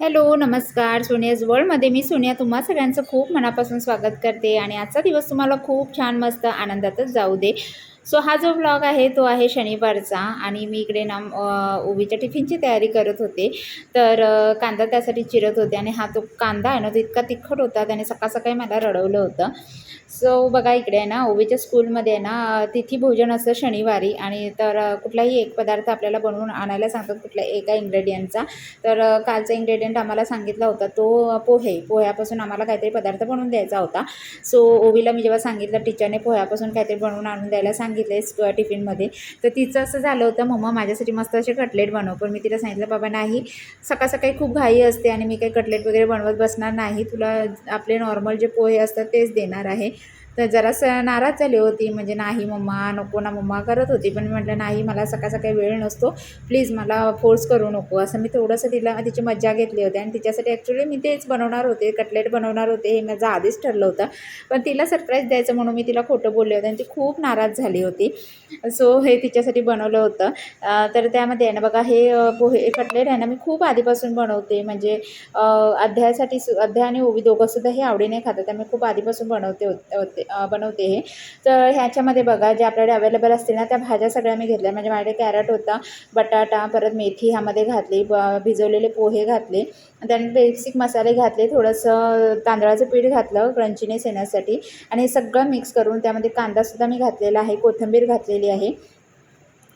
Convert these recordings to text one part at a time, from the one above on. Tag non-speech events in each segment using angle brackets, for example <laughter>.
Hello नमस्कार. सोनियाज वर्ल्डमध्ये मी सोनिया. तुम्हा सगळ्यांचं खूप मनापासून स्वागत करते आणि आजचा दिवस तुम्हाला खूप छान मस्त आनंदातच जाऊ दे. सो हा जो ब्लॉग आहे तो आहे शनिवारचा आणि मी इकडे ना उभीच्या ओवीच्या टिफिनची तयारी करत होते. तर कांदा त्यासाठी चिरत होते आणि हा तो कांदा आहे ना तो इतका तिखट होता त्याने सकाळ सकाळी मला रडवलं होतं. सो बघा इकडे आहे ना ओवीच्या स्कूलमध्ये आहे ना तिथी भोजन असतं शनिवारी आणि तर कुठलाही एक पदार्थ आपल्याला बनवून आणायला सांगतात कुठल्या एका इंग्रेडियंटचा तर कालचा इंग्रेडियंट आम्हाला सांगितला होता तो पोहे. पोह्यापासून आम्हाला काहीतरी पदार्थ बनवून द्यायचा होता. सो ओवीला मी जेव्हा सांगितलं टीचरने पोह्यापासून काहीतरी बनवून आणून द्यायला सांगितलं स- टिफिनमध्ये. तर तिचं असं झालं होतं मम्मा माझ्यासाठी मस्त असे कटलेट बनव. पण मी तिला सांगितलं बाबा नाही. सकाळ सकाळी खूप घाई असते आणि मी काही कटलेट वगैरे बनवत बसणार नाही. तुला आपले नॉर्मल जे पोहे असतात तेच देणार आहे. तर जरासं नाराज झाली होती. म्हणजे नाही मम्मा नको ना मम्मा करत होती. पण मी म्हटलं नाही मला सकाळ सकाळी वेळ नसतो. प्लीज मला फोर्स करू नको. असं मी थोडंसं तिला तिची मज्जा घेतली होती. आणि तिच्यासाठी ॲक्च्युली मी तेच बनवणार होते. कटलेट बनवणार होते. हे माझं आधीच ठरलं होतं. पण तिला सरप्राईज द्यायचं म्हणून मी तिला खोटं बोलले होते. आणि ती खूप नाराज झाली होती. सो हे तिच्यासाठी बनवलं होतं. तर त्यामध्ये आहे ना बघा हे पोहे कटलेट आहे ना मी खूप आधीपासून बनवते. म्हणजे अध्यायासाठी सु अध्याय आणि ओवी दोघंसुद्धा हे आवडीने खातात. त्यामुळे खूप आधीपासून बनवते होते होते- बनवते हे. तर ह्याच्यामध्ये बघा जे आपल्याकडे अवेलेबल असतील ना त्या भाज्या सगळ्या मी घेतल्या. म्हणजे माझ्याकडे कॅरट होता बटाटा परत मेथी ह्यामध्ये घातली ब भिजवलेले पोहे घातले. त्याने बेसिक मसाले घातले थोडंसं तांदळाचं पीठ घातलं क्रंचीनेस येण्यासाठी. आणि सगळं मिक्स करून त्यामध्ये कांदासुद्धा मी घातलेला आहे कोथिंबीर घातलेली आहे.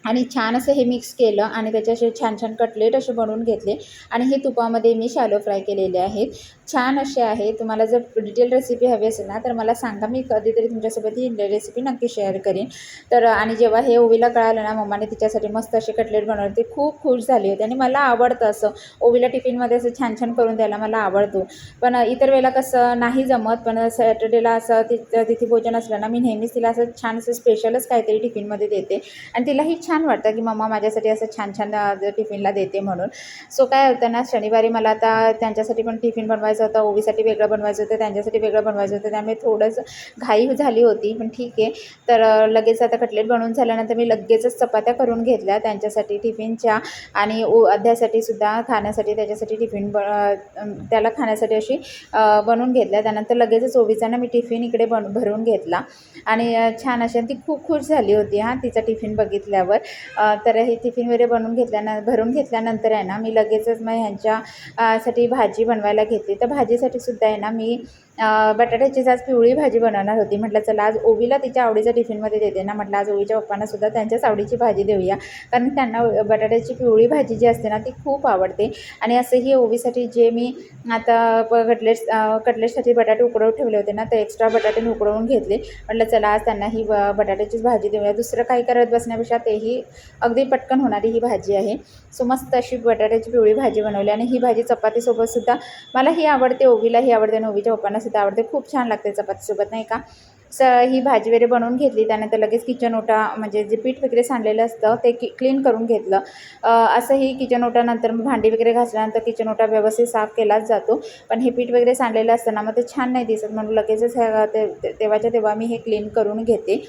आणि छान असं हे मिक्स केलं आणि त्याचे असे छान छान कटलेट असे बनवून घेतले. आणि हे तुपामध्ये मी शॅलो फ्राय केलेले आहेत. छान असे आहे. तुम्हाला जर डिटेल रेसिपी हवी असेल ना तर मला सांगा. मी कधीतरी तुमच्यासोबत ही रेसिपी नक्की शेअर करेन. तर आणि जेव्हा हे ओवीला कळालं ना मम्माने तिच्यासाठी मस्त असे कटलेट बनवले. ते खूप खुश झाली होती आणि मला आवडतं असं. ओवीला टिफिनमध्ये असं छान छान करून द्यायला मला आवडतो. पण इतर वेळेला कसं नाही जमत. पण सॅटर्डेला असं तिथं तिथे भोजन असलं ना मी नेहमीच तिला असं छान असं स्पेशलच काहीतरी टिफिनमध्ये देते. आणि तिलाही छान छान वाटतं की मम्मा माझ्यासाठी असं छान छान टिफिनला देते म्हणून. सो काय होतं ना शनिवारी मला आता त्यांच्यासाठी पण टिफिन बनवायचं होतं ओवीसाठी वेगळं बनवायचं होतं त्यांच्यासाठी वेगळं बनवायचं होतं त्यामुळे थोडंसं घाई झाली होती पण ठीक आहे. तर लगेच आता कटलेट बनवून झाल्यानंतर मी लगेचच चपात्या करून घेतल्या त्यांच्यासाठी टिफिनच्या आणि ओ अध्यासाठी सुद्धा खाण्यासाठी त्याच्यासाठी टिफिन ब त्याला खाण्यासाठी अशी बनवून घेतल्या. त्यानंतर लगेचच ओवीचा ना मी टिफिन इकडे बन भरून घेतला आणि छान अशी आणि ती खूप खुश झाली होती हां तिचा टिफिन बघितल्यावर. तर हे टिफिन वगैरे बनवून घेतल्यानं भरून घेतल्यानंतर आहे ना मी लगेचच मग ह्यांच्यासाठी भाजी बनवायला घेतली. तर भाजीसाठी सुद्धा आहे ना मी बटाट्याची आज पिवळी भाजी बनवणार होती. म्हटलं चला आज ओवीला तिच्या आवडीच्या टिफिनमध्ये देते ना. म्हटलं आज ओवीच्या पप्पांना सुद्धा त्यांच्याच आवडीची भाजी देऊया. कारण त्यांना बटाट्याची पिवळी भाजी जी असते ना ती खूप आवडते. आणि असंही ओवीसाठी जे मी आता प कटलेट्स कटलेटसाठी बटाटे उकडवून ठेवले होते ना ते एक्स्ट्रा बटाटे मी उकडवून घेतले. म्हटलं चला आज त्यांना ही ब बटाट्याचीच भाजी देऊया. दुसरं काही करत बसण्यापेक्षा तेही अगदी पटकन होणारी ही भाजी आहे. सो मस्त अशी बटाट्याची पिवळी भाजी बनवली. आणि ही भाजी चपातीसोबतसुद्धा मला ही आवडते ओवीला ही आवडते आणि ओवीच्या पप्पांना सुद्धा आवडते. खूप छान लागते चपातीसोबत नाही का? स ही भाजी वगैरे बनवून घेतली त्यानंतर लगेच किचन ओटा म्हणजे जे पीठ वगैरे सांडलेलं असतं ते की क्लीन करून घेतलं. असंही किचन ओटानंतर मग भांडी वगैरे घासल्यानंतर किचन ओटा व्यवस्थित साफ केलाच जातो. पण हे पीठ वगैरे सांडलेलं असताना मग ते छान नाही दिसत म्हणून लगेचच ह्या ते- तेव्हाच्या तेव्हा मी हे क्लीन करून घेते.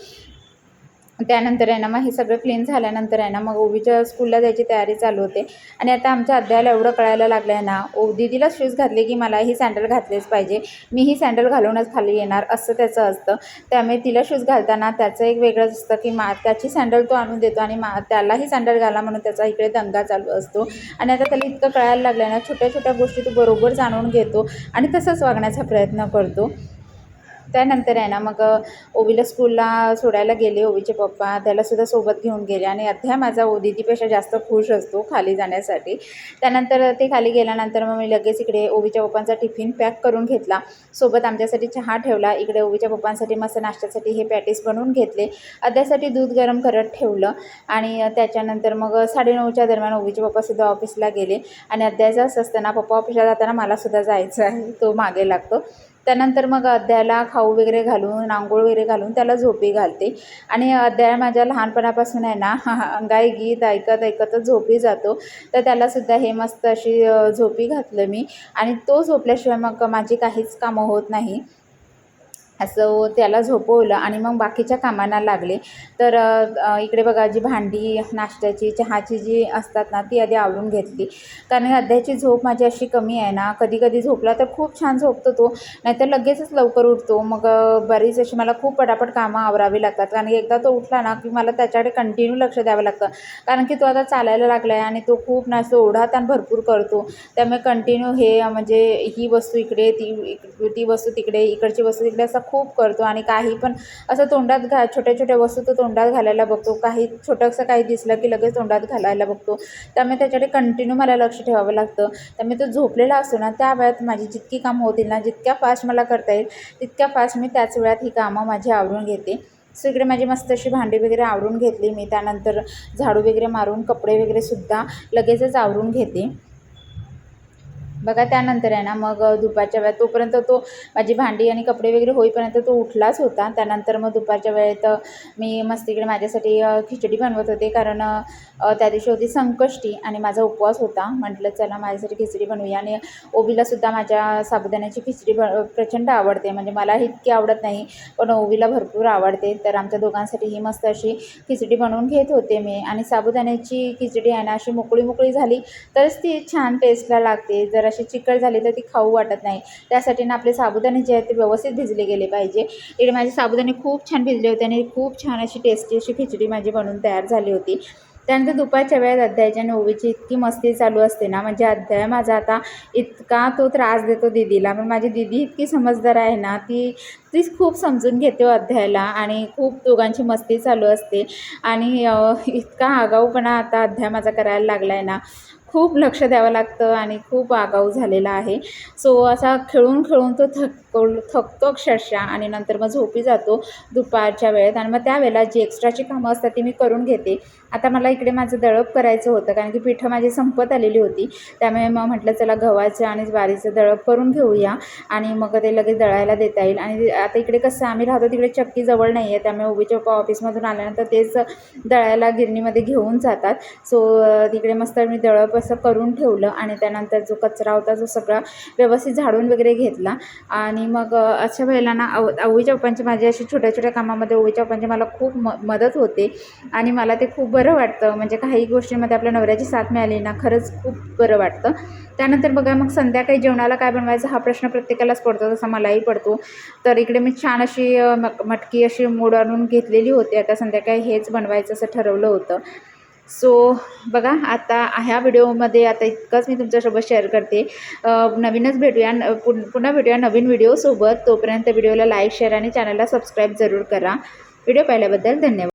त्यानंतर आहे ना मग हे सगळं क्लीन झाल्यानंतर आहे ना मग ओवीच्या स्कूलला जायची तयारी चालू होते. आणि आता आमच्या अध्यायाला एवढं कळायला लागलं आहे ना ओ दीदीला शूज घातले की मला ही सँडल घातलेच पाहिजे. मी ही सँडल घालूनच खाली येणार असं त्याचं असतं. त्यामुळे तिला शूज घालताना त्याचं एक वेगळंच असतं की मा त्याची सँडल तो आणून देतो आणि मा त्यालाही सँडल घाला म्हणून त्याचा इकडे दंगा चालू असतो. आणि आता त्याला इतकं कळायला लागलं आहे ना छोट्या छोट्या गोष्टी तो बरोबर जाणून घेतो आणि तसंच वागण्याचा प्रयत्न करतो. त्यानंतर आहे ना मग ओवीला स्कूलला सोडायला गेले ओवीचे पप्पा. त्यालासुद्धा सोबत घेऊन गेले आणि अध्या माझा ओदितीपेक्षा जास्त खुश असतो खाली जाण्यासाठी. त्यानंतर ते खाली गेल्यानंतर मग मी लगेच इकडे ओवीच्या पप्पांचा टिफिन पॅक करून घेतला. सोबत आमच्यासाठी चहा ठेवला. इकडे ओवीच्या पप्पांसाठी मस्त नाश्त्यासाठी हे पॅटीस बनवून घेतले. अध्यासाठी दूध गरम करत ठेवलं आणि त्याच्यानंतर मग साडेनऊच्या दरम्यान ओवीचे पप्पासुद्धा ऑफिसला गेले आणि अध्यायचं असं पप्पा ऑफिसला जाताना मलासुद्धा जायचं आहे तो मागे लागतो. त्यानंतर मग अध्यायाला खाऊ वगैरे घालून आंघोळ वगैरे घालून त्याला झोपी घालते. आणि अद्या माझ्या लहानपणापासून आहे ना <laughs> अंगाई गीत ऐकत ऐकतच झोपी जातो. तर त्यालासुद्धा हे मस्त अशी झोपी घातलं मी. आणि तो झोपल्याशिवाय मग माझी काहीच कामं होत नाही. असं त्याला झोपवलं आणि मग बाकीच्या कामांना लागले. तर इकडे बघा जी भांडी नाश्त्याची चहाची जी असतात ना ती आधी आवरून घेतली. कारण अध्याची झोप माझी अशी कमी आहे ना कधी कधी झोपला तर खूप छान झोपतो तो नाहीतर लगेचच लवकर उठतो. मग बरीच अशी मला खूप पटापट कामं आवरावी लागतात. कारण एकदा तो उठला ना की मला त्याच्याकडे कंटिन्यू लक्ष द्यावं लागतं. कारण की तो आता चालायला लागला आहे आणि तो खूप ना ओढा ओढाताण भरपूर करतो. त्यामुळे कंटिन्यू हे म्हणजे ही वस्तू इकडे ती ती वस्तू तिकडे इकडची वस्तू तिकडे असं खूप करतो आणि काही पण असं तोंडात घा छोट्या छोट्या वस्तू तो तोंडात घालायला बघतो. काही छोटंसं काही दिसलं की लगेच तोंडात घालायला बघतो. त्यामुळे त्याच्याकडे कंटिन्यू मला लक्ष ठेवावं लागतं. त्यामुळे तो झोपलेला असतो ना त्या वेळात माझी जितकी कामं होतील ना जितक्या फास्ट मला करता येईल तितक्या फास्ट मी त्याच वेळात ही कामं माझी आवरून घेते. सो इकडे माझी मस्त अशी भांडी वगैरे आवरून घेतली मी. त्यानंतर झाडू वगैरे मारून कपडे वगैरे सुद्धा लगेचच आवरून घेते. बघा त्यानंतर आहे ना मग दुपारच्या वेळेत तोपर्यंत तो माझी भांडी आणि कपडे वगैरे होईपर्यंत तो उठलाच होता. त्यानंतर मग दुपारच्या वेळेत मी मस्तीकडे माझ्यासाठी खिचडी बनवत होते. कारण त्या दिवशी होती संकष्टी आणि माझा उपवास होता. म्हटलं चला माझ्यासाठी खिचडी बनवूया. आणि ओबीलासुद्धा माझ्या साबुदाण्याची खिचडी ब प्रचंड आवडते. म्हणजे मला इतकी आवडत नाही पण ओबीला भरपूर आवडते. तर आमच्या दोघांसाठी ही मस्त अशी खिचडी बनवून घेत होते मी. आणि साबुदाण्याची खिचडी आहे ना अशी मोकळी मोकळी झाली तरच ती छान टेस्टला लागते. जर अशी चिकट झाली तर ती खाऊ वाटत नाही. त्यासाठी ना आपले साबुदाणे जे आहेत ते व्यवस्थित भिजले गेले पाहिजे. इकडे माझे साबुदाणे खूप छान भिजले होते आणि खूप छान अशी टेस्टी अशी खिचडी माझी बनवून तयार झाली होती. त्यानंतर दुपारच्या वेळेत अध्यायाच्या आणि ओवीची इतकी मस्ती चालू असते ना म्हणजे अध्याय माझा आता इतका तो त्रास देतो दिदीला. पण माझी दिदी इतकी समजदार आहे ना ती तीच खूप समजून घेते हो अध्यायाला आणि खूप दोघांची मस्ती चालू असते. आणि इतका आगाऊपणा आता अध्याय माझा करायला लागला आहे ना खूप लक्ष द्यावं लागतं आणि खूप आगाऊ झालेला आहे. सो असा खेळून खेळून तो थकतो थकतो अक्षरशः आणि नंतर मग झोपी जातो दुपारच्या वेळेत आणि मग त्यावेळेला जी एक्स्ट्राची कामं असतात ती मी करून घेते. आता मला इकडे माझं दळप करायचं होतं कारण की पिठं माझी संपत आलेली होती. त्यामुळे मग म्हटलं चला गव्हाचं आणि ज्वारीचं दळप करून घेऊया आणि मग ते लगेच दळायला देता येईल. आणि आता इकडे कसं आम्ही राहतो तिकडे चक्की जवळ नाही आहे. त्यामुळे उभी चौका ऑफिसमधून आल्यानंतर तेच दळायला गिरणीमध्ये घेऊन जातात. सो तिकडे मस्त मी दळप असं करून ठेवलं आणि त्यानंतर जो कचरा होता जो सगळा व्यवस्थित झाडून वगैरे घेतला. आणि मग अशा वेळेला ना अव ओवीच्या पप्पांची माझी अशी छोट्या छोट्या कामामध्ये ओवीच्या पप्पांची मला खूप म मदत होते. आणि मला ते खूप बरं वाटतं. म्हणजे काही गोष्टींमध्ये आपल्या नवऱ्याची साथ मिळाली ना खरंच खूप बरं वाटतं. त्यानंतर बघा मग संध्याकाळी जेवणाला काय बनवायचं हा प्रश्न प्रत्येकालाच पडतो तसा मलाही पडतो. तर इकडे मी छान अशी मक मटकी अशी मोड आणून घेतलेली होती. आता संध्याकाळी हेच बनवायचं असं ठरवलं होतं. सो बघा आता ह्या व्हिडिओमध्ये आता इतकंच मी तुमच्यासोबत शेअर करते. नवीनच भेटूया पुन पुन्हा भेटूया नवीन व्हिडिओसोबत. तोपर्यंत व्हिडिओला लाईक शेअर आणि चॅनलला सबस्क्राईब जरूर करा. व्हिडिओ पाहिल्याबद्दल धन्यवाद.